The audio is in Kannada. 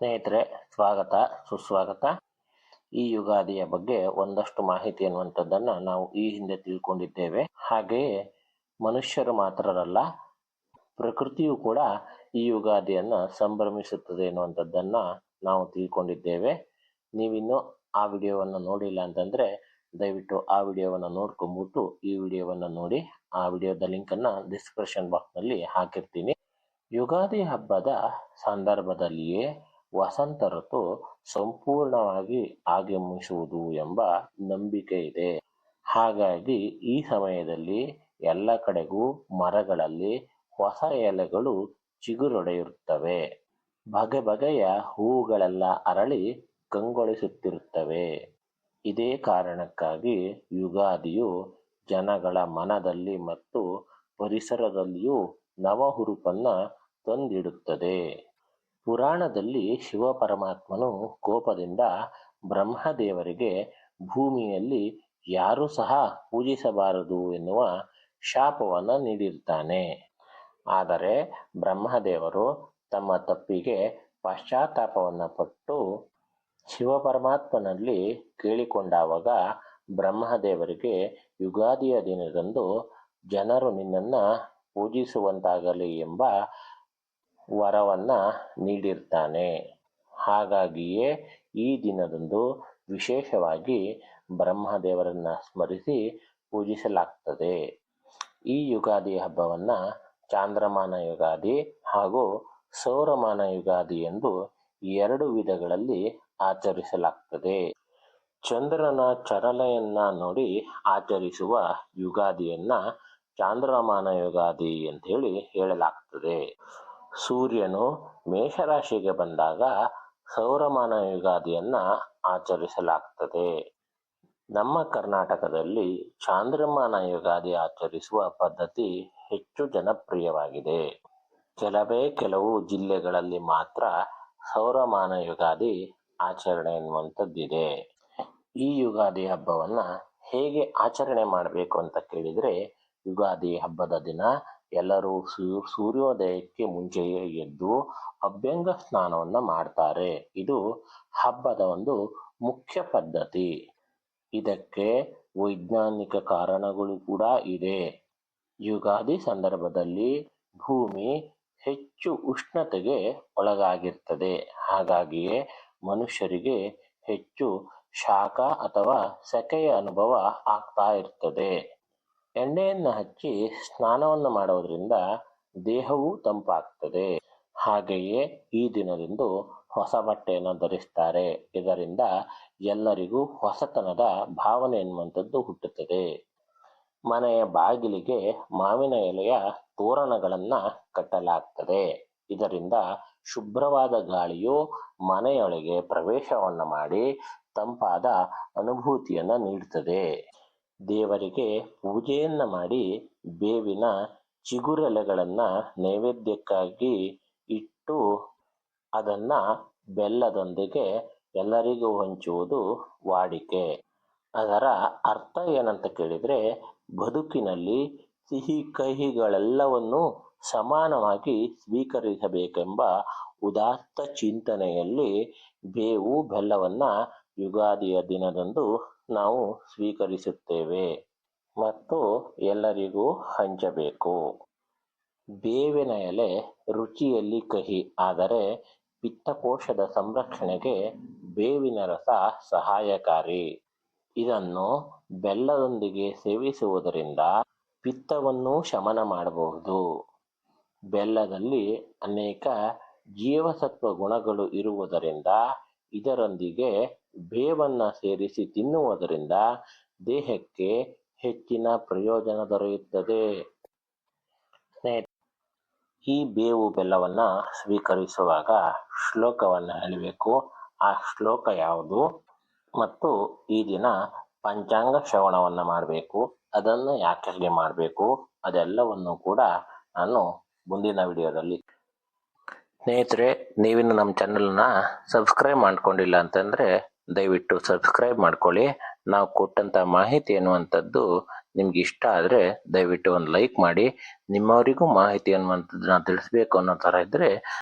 ಸ್ನೇಹಿತರೆ, ಸ್ವಾಗತ, ಸುಸ್ವಾಗತ. ಈ ಯುಗಾದಿಯ ಬಗ್ಗೆ ಒಂದಷ್ಟು ಮಾಹಿತಿ ಅನ್ನುವಂಥದ್ದನ್ನು ನಾವು ಈ ಹಿಂದೆ ತಿಳ್ಕೊಂಡಿದ್ದೇವೆ. ಹಾಗೆಯೇ ಮನುಷ್ಯರು ಮಾತ್ರರಲ್ಲ, ಪ್ರಕೃತಿಯು ಕೂಡ ಈ ಯುಗಾದಿಯನ್ನು ಸಂಭ್ರಮಿಸುತ್ತದೆ ಎನ್ನುವಂಥದ್ದನ್ನು ನಾವು ತಿಳ್ಕೊಂಡಿದ್ದೇವೆ. ನೀವಿನ್ನು ಆ ವಿಡಿಯೋವನ್ನು ನೋಡಿಲ್ಲ ಅಂತಂದರೆ, ದಯವಿಟ್ಟು ಆ ವಿಡಿಯೋವನ್ನು ನೋಡ್ಕೊಂಬಿಟ್ಟು ಈ ವಿಡಿಯೋವನ್ನು ನೋಡಿ. ಆ ವಿಡಿಯೋದ ಲಿಂಕನ್ನು ಡಿಸ್ಕ್ರಿಪ್ಷನ್ ಬಾಕ್ಸ್ನಲ್ಲಿ ಹಾಕಿರ್ತೀನಿ. ಯುಗಾದಿ ಹಬ್ಬದ ಸಂದರ್ಭದಲ್ಲಿಯೇ ವಸಂತ ಋತು ಸಂಪೂರ್ಣವಾಗಿ ಆಗಮಿಸುವುದು ಎಂಬ ನಂಬಿಕೆ ಇದೆ. ಹಾಗಾಗಿ ಈ ಸಮಯದಲ್ಲಿ ಎಲ್ಲ ಕಡೆಗೂ ಮರಗಳಲ್ಲಿ ಹೊಸ ಎಲೆಗಳು ಚಿಗುರೊಡೆಯುತ್ತವೆ. ಬಗೆ ಬಗೆಯ ಹೂವುಗಳೆಲ್ಲ ಅರಳಿ ಕಂಗೊಳಿಸುತ್ತಿರುತ್ತವೆ. ಇದೇ ಕಾರಣಕ್ಕಾಗಿ ಯುಗಾದಿಯು ಜನಗಳ ಮನದಲ್ಲಿ ಮತ್ತು ಪರಿಸರದಲ್ಲಿಯೂ ನವ ಹುರುಪನ್ನ ತಂದಿಡುತ್ತದೆ. ಪುರಾಣದಲ್ಲಿ ಶಿವ ಪರಮಾತ್ಮನು ಕೋಪದಿಂದ ಬ್ರಹ್ಮದೇವರಿಗೆ ಭೂಮಿಯಲ್ಲಿ ಯಾರೂ ಸಹ ಪೂಜಿಸಬಾರದು ಎನ್ನುವ ಶಾಪವನ್ನು ನೀಡಿರ್ತಾನೆ. ಆದರೆ ಬ್ರಹ್ಮದೇವರು ತಮ್ಮ ತಪ್ಪಿಗೆ ಪಶ್ಚಾತ್ತಾಪವನ್ನು ಪಟ್ಟು ಶಿವ ಪರಮಾತ್ಮನಲ್ಲಿ ಕೇಳಿಕೊಂಡಾವಾಗ ಬ್ರಹ್ಮದೇವರಿಗೆ ಯುಗಾದಿಯ ದಿನದಂದು ಜನರು ನಿನ್ನನ್ನು ಪೂಜಿಸುವಂತಾಗಲಿ ಎಂಬ ವರವನ್ನು ನೀಡಿರ್ತಾನೆ. ಹಾಗಾಗಿಯೇ ಈ ದಿನದಂದು ವಿಶೇಷವಾಗಿ ಬ್ರಹ್ಮದೇವರನ್ನು ಸ್ಮರಿಸಿ ಪೂಜಿಸಲಾಗ್ತದೆ. ಈ ಯುಗಾದಿ ಹಬ್ಬವನ್ನು ಚಾಂದ್ರಮಾನ ಯುಗಾದಿ ಹಾಗೂ ಸೌರಮಾನ ಯುಗಾದಿ ಎಂದು ಎರಡು ವಿಧಗಳಲ್ಲಿ ಆಚರಿಸಲಾಗ್ತದೆ. ಚಂದ್ರನ ಚರಲೆಯನ್ನ ನೋಡಿ ಆಚರಿಸುವ ಯುಗಾದಿಯನ್ನ ಚಾಂದ್ರಮಾನ ಯುಗಾದಿ ಅಂತ ಹೇಳಿ ಹೇಳಲಾಗ್ತದೆ. ಸೂರ್ಯನು ಮೇಷರಾಶಿಗೆ ಬಂದಾಗ ಸೌರಮಾನ ಯುಗಾದಿಯನ್ನ ಆಚರಿಸಲಾಗ್ತದೆ. ನಮ್ಮ ಕರ್ನಾಟಕದಲ್ಲಿ ಚಾಂದ್ರಮಾನ ಯುಗಾದಿ ಆಚರಿಸುವ ಪದ್ಧತಿ ಹೆಚ್ಚು ಜನಪ್ರಿಯವಾಗಿದೆ. ಕೆಲವೇ ಕೆಲವು ಜಿಲ್ಲೆಗಳಲ್ಲಿ ಮಾತ್ರ ಸೌರಮಾನ ಯುಗಾದಿ ಆಚರಣೆ ಎನ್ನುವಂಥದ್ದಿದೆ. ಈ ಯುಗಾದಿ ಹಬ್ಬವನ್ನು ಹೇಗೆ ಆಚರಣೆ ಮಾಡಬೇಕು ಅಂತ ಕೇಳಿದರೆ, ಯುಗಾದಿ ಹಬ್ಬದ ದಿನ ಎಲ್ಲರೂ ಸೂರ್ಯೋದಯಕ್ಕೆ ಮುಂಚೆಯೇ ಎದ್ದು ಅಭ್ಯಂಗ ಸ್ನಾನವನ್ನು ಮಾಡ್ತಾರೆ. ಇದು ಹಬ್ಬದ ಒಂದು ಮುಖ್ಯ ಪದ್ಧತಿ. ಇದಕ್ಕೆ ವೈಜ್ಞಾನಿಕ ಕಾರಣಗಳು ಕೂಡ ಇದೆ. ಯುಗಾದಿ ಸಂದರ್ಭದಲ್ಲಿ ಭೂಮಿ ಹೆಚ್ಚು ಉಷ್ಣತೆಗೆ ಒಳಗಾಗಿರ್ತದೆ. ಹಾಗಾಗಿಯೇ ಮನುಷ್ಯರಿಗೆ ಹೆಚ್ಚು ಶಾಖ ಅಥವಾ ಸೆಕೆಯ ಅನುಭವ ಆಗ್ತಾ ಇರ್ತದೆ. ಎಣ್ಣೆಯನ್ನು ಹಚ್ಚಿ ಸ್ನಾನವನ್ನು ಮಾಡುವುದರಿಂದ ದೇಹವೂ ತಂಪಾಗ್ತದೆ. ಹಾಗೆಯೇ ಈ ದಿನದಂದು ಹೊಸ ಬಟ್ಟೆಯನ್ನು ಧರಿಸ್ತಾರೆ. ಇದರಿಂದ ಎಲ್ಲರಿಗೂ ಹೊಸತನದ ಭಾವನೆ ಎನ್ನುವಂಥದ್ದು ಹುಟ್ಟುತ್ತದೆ. ಮನೆಯ ಬಾಗಿಲಿಗೆ ಮಾವಿನ ಎಲೆಯ ತೋರಣಗಳನ್ನು ಕಟ್ಟಲಾಗ್ತದೆ. ಇದರಿಂದ ಶುಭ್ರವಾದ ಗಾಳಿಯು ಮನೆಯೊಳಗೆ ಪ್ರವೇಶವನ್ನು ಮಾಡಿ ತಂಪಾದ ಅನುಭೂತಿಯನ್ನು ನೀಡುತ್ತದೆ ದೇವರಿಗೆ ಪೂಜೆಯನ್ನು ಮಾಡಿ ಬೇವಿನ ಚಿಗುರೆಲೆಗಳನ್ನು ನೈವೇದ್ಯಕ್ಕಾಗಿ ಇಟ್ಟು ಅದನ್ನು ಬೆಲ್ಲದೊಂದಿಗೆ ಎಲ್ಲರಿಗೂ ಹಂಚುವುದು ವಾಡಿಕೆ. ಅದರ ಅರ್ಥ ಏನಂತ ಕೇಳಿದರೆ ಬದುಕಿನಲ್ಲಿ ಸಿಹಿ ಕಹಿಗಳೆಲ್ಲವನ್ನೂ ಸಮಾನವಾಗಿ ಸ್ವೀಕರಿಸಬೇಕೆಂಬ ಉದಾತ್ತ ಚಿಂತನೆಯಲ್ಲಿ ಬೇವು ಬೆಲ್ಲವನ್ನು ಯುಗಾದಿಯ ದಿನದಂದು ನಾವು ಸ್ವೀಕರಿಸುತ್ತೇವೆ ಮತ್ತು ಎಲ್ಲರಿಗೂ ಹಂಚಬೇಕು. ಬೇವಿನ ಎಲೆ ರುಚಿಯಲ್ಲಿ ಕಹಿ, ಆದರೆ ಪಿತ್ತಕೋಶದ ಸಂರಕ್ಷಣೆಗೆ ಬೇವಿನ ರಸ ಸಹಾಯಕಾರಿ. ಇದನ್ನು ಬೆಲ್ಲದೊಂದಿಗೆ ಸೇವಿಸುವುದರಿಂದ ಪಿತ್ತವನ್ನು ಶಮನ ಮಾಡಬಹುದು. ಬೆಲ್ಲದಲ್ಲಿ ಅನೇಕ ಜೀವಸತ್ವ ಗುಣಗಳು ಇರುವುದರಿಂದ ಇದರೊಂದಿಗೆ ಬೇವನ್ನು ಸೇರಿಸಿ ತಿನ್ನುವುದರಿಂದ ದೇಹಕ್ಕೆ ಹೆಚ್ಚಿನ ಪ್ರಯೋಜನ ದೊರೆಯುತ್ತದೆ. ಈ ಬೇವು ಬೆಲ್ಲವನ್ನು ಸ್ವೀಕರಿಸುವಾಗ ಶ್ಲೋಕವನ್ನು ಹೇಳಬೇಕು. ಆ ಶ್ಲೋಕ ಯಾವುದು? ಮತ್ತು ಈ ದಿನ ಪಂಚಾಂಗ ಶ್ರವಣವನ್ನು ಮಾಡಬೇಕು. ಅದನ್ನು ಯಾಕೆ ಮಾಡಬೇಕು? ಅದೆಲ್ಲವನ್ನು ಕೂಡ ನಾನು ಮುಂದಿನ ವಿಡಿಯೋದಲ್ಲಿ ಸ್ನೇಹಿತರೆ, ನೀವಿನ್ನು ನಮ್ಮ ಚಾನಲ್ನ ಸಬ್ಸ್ಕ್ರೈಬ್ ಮಾಡ್ಕೊಂಡಿಲ್ಲ ಅಂತಂದರೆ ದಯವಿಟ್ಟು ಸಬ್ಸ್ಕ್ರೈಬ್ ಮಾಡ್ಕೊಳ್ಳಿ. ನಾವು ಕೊಟ್ಟಂಥ ಮಾಹಿತಿ ಅನ್ನುವಂಥದ್ದು ನಿಮ್ಗೆ ಇಷ್ಟ ಆದರೆ ದಯವಿಟ್ಟು ಒಂದು ಲೈಕ್ ಮಾಡಿ. ನಿಮ್ಮವರಿಗೂ ಮಾಹಿತಿ ಅನ್ನುವಂಥದ್ದನ್ನ ತಿಳಿಸ್ಬೇಕು ಅನ್ನೋ ಥರ ಇದ್ದರೆ